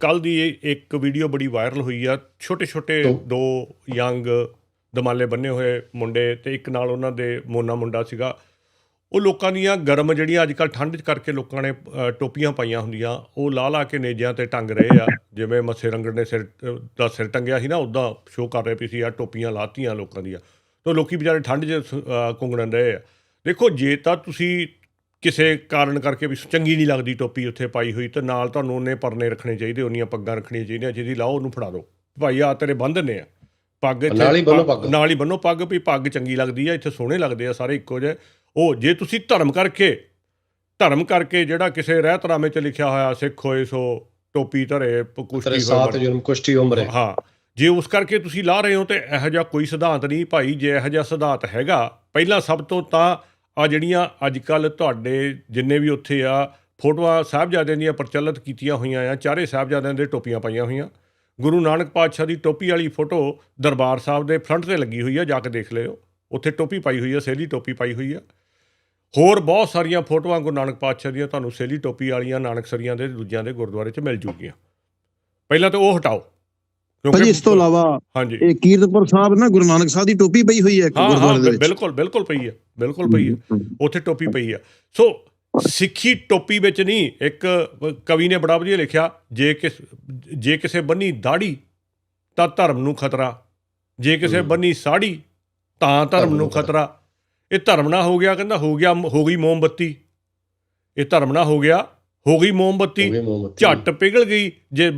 ਕੱਲ ਦੀ ਇੱਕ ਵੀਡੀਓ ਬੜੀ ਵਾਇਰਲ ਹੋਈ ਆ। ਛੋਟੇ ਛੋਟੇ ਦੋ- ਯੰਗ ਦਮਾਲੇ ਬੰਨੇ ਹੋਏ ਮੁੰਡੇ ਤੇ ਇੱਕ ਨਾਲ ਉਹਨਾਂ ਦੇ ਮੋਨਾ ਮੁੰਡਾ ਸੀਗਾ। ਉਹ ਲੋਕਾਂ ਦੀਆਂ ਗਰਮ ਜਿਹੜੀਆਂ ਅੱਜ ਕੱਲ ਠੰਡ 'ਚ ਕਰਕੇ ਲੋਕਾਂ ਨੇ ਟੋਪੀਆਂ ਪਾਈਆਂ ਹੁੰਦੀਆਂ ਉਹ ਲਾ ਲਾ ਕੇ ਨੇਜਿਆਂ ਤੇ ਟੰਗ ਰਹੇ ਆ। ਜਿਵੇਂ ਮੱਸੇ ਰੰਗੜ ਨੇ ਸਿਰ ਦਾ ਸਿਰ ਟੰਗਿਆ ਸੀ ਨਾ ਉਦਾਂ ਸ਼ੋਅ ਕਰ ਰਹੇ ਪਈ ਸੀ ਆ ਟੋਪੀਆਂ ਲਾਤੀਆਂ ਲੋਕਾਂ ਦੀਆਂ। ਤਾਂ ਲੋਕੀ ਵਿਚਾਰੇ ਠੰਡ 'ਚ ਕੁੰਗੜਨ ਰਹੇ ਆ। ਦੇਖੋ ਜੇ ਤਾਂ ਤੁਸੀਂ ਕਿਸੇ ਕਾਰਨ ਕਰਕੇ ਵੀ ਚੰਗੀ ਨਹੀਂ ਲੱਗਦੀ ਟੋਪੀ ਉੱਥੇ ਪਾਈ ਹੋਈ ਤੇ ਨਾਲ ਤੁਹਾਨੂੰ ਉਹਨੇ ਪਰਨੇ ਰੱਖਣੇ ਚਾਹੀਦੇ ਉਹਨੀਆਂ ਪੱਗਾਂ ਰੱਖਣੀਆਂ ਚਾਹੀਦੀਆਂ ਜਿਹਦੀ ਲਾਓ ਉਹਨੂੰ ਫੜਾ ਦਿਓ। ਭਾਈ ਆ ਤੇਰੇ ਬੰਦ ਨੇ ਆ। ਪੱਗ ਨਾਲ ਹੀ ਬੰਨ੍ਹੋ ਪੱਗ। ਨਾਲ ਹੀ ਬੰਨੋ ਪੱਗ ਵੀ ਪੱਗ ਚੰਗੀ ਲੱਗਦੀ ਆ ਇੱਥੇ ਸੋਹਣੇ ਲੱਗਦੇ ਆ ਸਾਰੇ ਇੱਕੋ ਜਿਹੇ। ਉਹ ਜੇ ਤੁਸੀਂ ਧਰਮ ਕਰਕੇ ਧਰਮ ਕਰਕੇ ਜਿਹੜਾ ਕਿਸੇ ਰਹਿਤਨਾਮੇ 'ਚ ਲਿਖਿਆ ਹੋਇਆ ਸਿੱਖ ਹੋਏ ਸੋ ਟੋਪੀ ਧਰੇ ਕੁਸ਼ਤੀ ਹੋਏ ਜੁਰਮ ਕੁਸ਼ਤੀ ਉਮਰ। ਹੈ ਹਾਂ। ਜੇ ਉਸ ਕਰਕੇ ਤੁਸੀਂ ਲਾ ਰਹੇ ਹੋ ਤੇ ਇਹੋ ਜਿਹਾ ਕੋਈ ਸਿਧਾਂਤ ਨਹੀਂ ਭਾਈ ਜੇ ਇਹੋ ਜਿਹਾ ਸਿਧਾਂਤ ਹੈਗਾ ਪਹਿਲਾਂ ਸਭ ਤੋਂ ਤਾਂ ਆ ਜਿਹੜੀਆਂ ਅੱਜ ਕੱਲ ਤੁਹਾਡੇ ਜਿੰਨੇ ਵੀ ਉੱਥੇ ਆ, ਫੋਟੋਆਂ ਸਾਹਿਬਜ਼ਾਦਿਆਂ ਦੀਆਂ ਪ੍ਰਚਲਿਤ ਕੀਤੀਆਂ ਹੋਈਆਂ ਆ, ਚਾਰੇ ਸਾਹਿਬਜ਼ਾਦਿਆਂ ਦੇ ਟੋਪੀਆਂ ਪਾਈਆਂ ਹੋਈਆਂ। ਗੁਰੂ ਨਾਨਕ ਪਾਤਸ਼ਾਹ ਦੀ ਟੋਪੀ ਵਾਲੀ ਫੋਟੋ ਦਰਬਾਰ ਸਾਹਿਬ ਦੇ ਫਰੰਟ ਤੇ ਲੱਗੀ ਹੋਈ ਆ, ਜਾ ਕੇ ਦੇਖ ਲਿਓ। ਉੱਥੇ ਟੋਪੀ ਪਾਈ ਹੋਈ ਆ, ਸੇਲੀ ਟੋਪੀ ਪਾਈ ਹੋਈ ਆ। ਹੋਰ ਬਹੁਤ ਸਾਰੀਆਂ ਫੋਟੋਆਂ ਗੁਰੂ ਨਾਨਕ ਪਾਤਸ਼ਾਹ ਦੀਆਂ ਤੁਹਾਨੂੰ ਸੇਲੀ ਟੋਪੀ ਵਾਲੀਆਂ, ਨਾਨਕਸਰੀਆਂ ਦੇ, ਦੂਜਿਆਂ ਦੇ ਗੁਰਦੁਆਰੇ 'ਚ ਮਿਲ ਜੂਗੀਆਂ। ਪਹਿਲਾਂ ਤਾਂ ਉਹ ਹਟਾਓ। ਭਾਜੀ ਇਸ ਤੋਂ ਇਲਾਵਾ ਇਹ ਕੀਰਤਪੁਰ ਸਾਹਿਬ ਨਾ ਗੁਰੂ ਨਾਨਕ ਸਾਹਿਬ ਦੀ ਟੋਪੀ ਪਈ ਹੋਈ ਹੈ ਇੱਕ ਹਾਂ ਹਾਂ ਗੁਰਦੁਆਰੇ ਦੇ ਵਿੱਚ। ਬਿਲਕੁਲ ਬਿਲਕੁਲ ਪਈ ਹੈ ਬਿਲਕੁਲ ਪਈ ਹੈ। ਉੱਥੇ ਟੋਪੀ ਪਈ ਆ ਸੋ ਸਿੱਖੀ ਟੋਪੀ ਵਿੱਚ ਨਹੀਂ ਇੱਕ ਕਵੀ ਨੇ ਬੜਾ ਵਧੀਆ ਲਿਖਿਆ ਜੇ ਕਿਸ ਜੇ ਕਿਸੇ ਬੰਨੀ ਦਾੜੀ ਤਾਂ ਧਰਮ ਨੂੰ ਖਤਰਾ। ਜੇ ਕਿਸੇ। ਬੰਨੀ ਸਾੜੀ ਤਾਂ ਧਰਮ ਨੂੰ ਖਤਰਾ। ਇਹ ਧਰਮ ਨਾ ਹੋ ਗਿਆ ਕਹਿੰਦਾ ਹੋ ਗਿਆ ਹੋ ਗਈ ਮੋਮਬੱਤੀ। ਇਹ ਧਰਮ ਨਾ ਹੋ ਗਿਆ ਹੋ ਗਈ ਹੋ ਮੋਮਬੱਤੀ। ਝੱਟ ਪਿਘਲ ਗਈ ਜੇ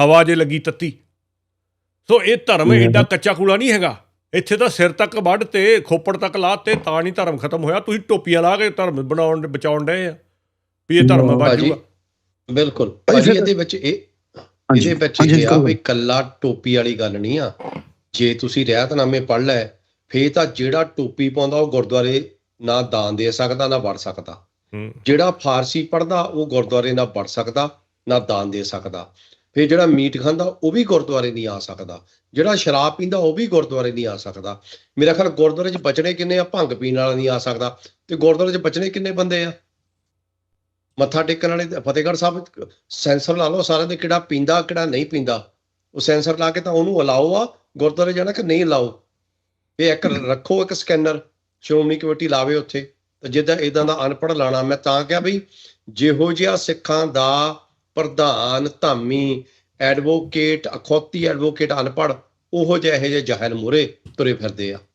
ਹਵਾ ਜੇ ਲੱਗੀ ਤੱਤੀ। ਸੋ ਇਹ ਧਰਮ। ਏਡਾ ਕੱਚਾ ਕੂੜਾ ਨਹੀਂ ਹੈਗਾ। ਇੱਥੇ ਤਾਂ ਸਿਰ ਤੱਕ ਵੱਢ ਤੇ ਖੋਪੜ ਤੱਕ ਲਾ ਤੇ ਤਾਂ ਨਹੀਂ ਧਰਮ ਖਤਮ ਹੋਇਆ। ਤੁਸੀਂ ਟੋਪੀਆਂ ਲਾ ਕੇ ਧਰਮ ਬਣਾਉਣ ਬਚਾਉਣ ਡਏ ਆ। ਵੀ ਇਹ ਧਰਮ ਭਾਜੀ। ਬਿਲਕੁਲ। ਭਾਜੀ ਇਹਦੇ ਵਿੱਚ ਇਹ ਇਹਦੇ ਵਿੱਚ ਇਹ ਆ। ਵੀ ਕੱਲਾ ਟੋਪੀ ਵਾਲੀ ਗੱਲ ਨਹੀਂ ਆ। ਜੇ ਤੁਸੀਂ ਰਹਿਤਨਾਮੇ ਪੜ੍ਹ ਲੈ ਫੇਰ ਤਾਂ ਜਿਹੜਾ ਟੋਪੀ ਪਾਉਂਦਾ ਉਹ ਗੁਰਦੁਆਰੇ ਨਾ ਦਾਨ ਦੇ ਸਕਦਾ ਨਾ ਵੜ ਸਕਦਾ। ਜਿਹੜਾ ਫਾਰਸੀ ਪੜ੍ਹਦਾ ਉਹ ਗੁਰਦੁਆਰੇ ਨਾ ਵੜ ਸਕਦਾ ਨਾ ਦਾਨ ਦੇ ਸਕਦਾ। ਫਿਰ ਜਿਹੜਾ ਮੀਟ ਖਾਂਦਾ ਉਹ ਵੀ ਗੁਰਦੁਆਰੇ ਨਹੀਂ ਆ ਸਕਦਾ। ਜਿਹੜਾ ਸ਼ਰਾਬ ਪੀਂਦਾ ਉਹ ਵੀ ਗੁਰਦੁਆਰੇ ਨਹੀਂ ਆ ਸਕਦਾ। ਮੇਰਾ ਖਿਆਲ ਗੁਰਦੁਆਰੇ 'ਚ ਬਚਣੇ ਕਿੰਨੇ ਆ? ਭੰਗ ਪੀਣ ਵਾਲਾ ਨਹੀਂ ਆ ਸਕਦਾ। ਤੇ ਗੁਰਦੁਆਰੇ 'ਚ ਬਚਣੇ ਕਿੰਨੇ ਬੰਦੇ ਆ? ਮੱਥਾ ਟੇਕਣ ਵਾਲੇ ਫਤਿਹਗੜ੍ਹ ਸਾਹਿਬ ਸੈਂਸਰ ਲਾ ਲਓ ਸਾਰਿਆਂ ਦੇ ਕਿਹੜਾ ਪੀਂਦਾ ਕਿਹੜਾ ਨਹੀਂ ਪੀਂਦਾ। ਉਹ ਸੈਂਸਰ ਲਾ ਕੇ ਤਾਂ ਉਹਨੂੰ ਅਲਾਓ ਆ ਗੁਰਦੁਆਰੇ ਜਾਣਾ ਕਿ ਨਹੀਂ ਅਲਾਓ? ਇਹ ਇੱਕ ਰੱਖੋ ਇੱਕ ਸਕੈਨਰ ਸ਼੍ਰੋਮਣੀ ਕਮੇਟੀ ਲਾਵੇ ਉੱਥੇ। ਤੇ ਜਿੱਦਾਂ ਇਦਾਂ ਦਾ ਅਨਪੜ੍ਹ ਲਾਣਾ ਮੈਂ ਤਾਂ ਕਿਹਾ ਵੀ ਜਿਹੋ ਜਿਹਾ ਸਿੱਖਾਂ ਦਾ ਪ੍ਰਧਾਨ ਧਾਮੀ ਐਡਵੋਕੇਟ ਅਖੌਤੀ ਐਡਵੋਕੇਟ ਅਨਪੜ੍ਹ, ਉਹੋ ਜਿਹੇ ਇਹੋ ਜਿਹੇ ਜਹਲ ਮੁਰੇ ਤੁਰੇ ਫਿਰਦੇ ਆ।